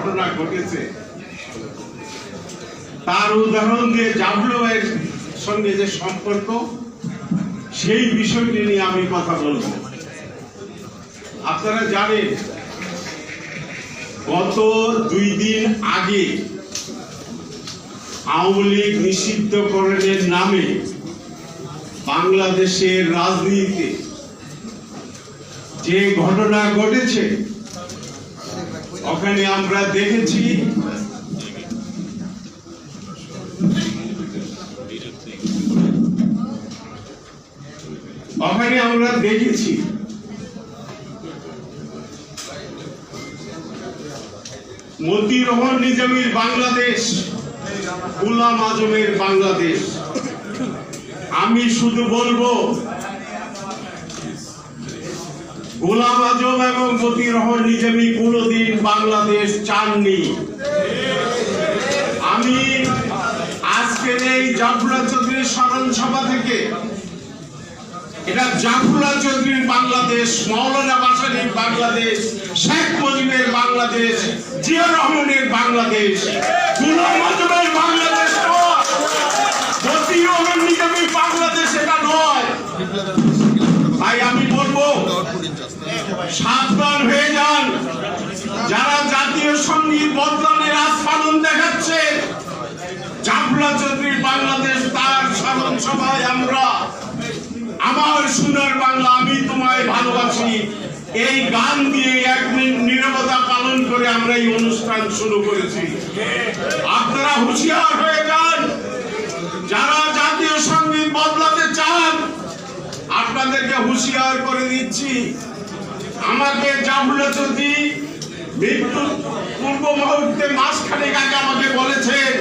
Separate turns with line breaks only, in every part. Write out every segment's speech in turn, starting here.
ঘটনা ঘটেছে। তার উদাহরণ দিয়ে জাভলোয়ের সঙ্গে যে সম্পর্ক, সেই বিষয়টি নিয়ে আমি কথা বলব। আপনারা জানেন, গত দুই দিন আগে আওয়ামী লীগ নিষিদ্ধকরণের নামে বাংলাদেশের রাজনীতিতে যে ঘটনা ঘটেছে ওখানে আমরা দেখেছি ওখানে আমরা দেখেছি মতির রহমান নিজামীর বাংলাদেশ গুলাম আজমের বাংলাদেশ। আমি শুধু বলব গোলাম আজম এবং মতির রহমান নিজামী কোনোদিন বাংলাদেশ চাননি। আমি আজকের এই জাফরা চৌধুরীর স্মরণ সভা থেকে এটা জাফুলা চৌধুরীর বাংলাদেশ, মৌলানা বাসানির বাংলাদেশ, শেখ মুজিবের বাংলাদেশ, জিয়া রহমানের বাংলাদেশ, গুলাম আজমের বাংলাদেশ নয়। বাংলাদেশ এটা নয়। সাবধান হয়ে যান। যারা জাতীয় সংগীত বদলানের আস্ফালন দেখাচ্ছে জাফলা চৌধুরীর বাংলাদেশ, তার স্মরণ সভায় আমরা। আমার সোনার বাংলা, আমি তোমায় ভালোবাসি। এই গান দিয়ে এক মিনিট নীরবতা পালন করে আমরা এই অনুষ্ঠান শুরু করেছি। আপনারা হুঁশিয়ার হয়ে যান। যারা জাতীয় সংগীত বদলাতে চান, আপনাদেরকে হুঁশিয়ার করে দিচ্ছি। আমাকে জামুলা চৌধুরী মৃত্যু পূর্ব মুহূর্তে মাসখানেক আগে আমাকে বলেছেন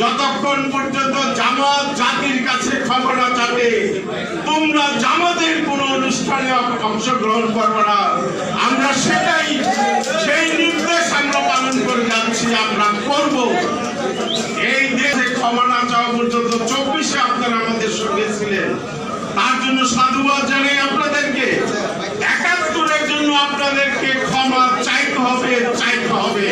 যতক্ষণ পর্যন্ত জামাত জাতির কাছে না যাবে তোমরা জামাতের কোন অনুষ্ঠানে অংশগ্রহণ করবে না। আমরা সেটাই, সেই নির্দেশ আমরা পালন করে যাচ্ছি, আমরা করব। এই দেশে ক্ষমা না চাওয়া পর্যন্ত চব্বিশে আপনারা আমাদের সঙ্গে ছিলেন। তার জন্য সাধুবাদ জানাই আপনাদেরকে একাত্তরের জন্য আপনাদেরকে ক্ষমা চাইতে হবে চাইতে হবে।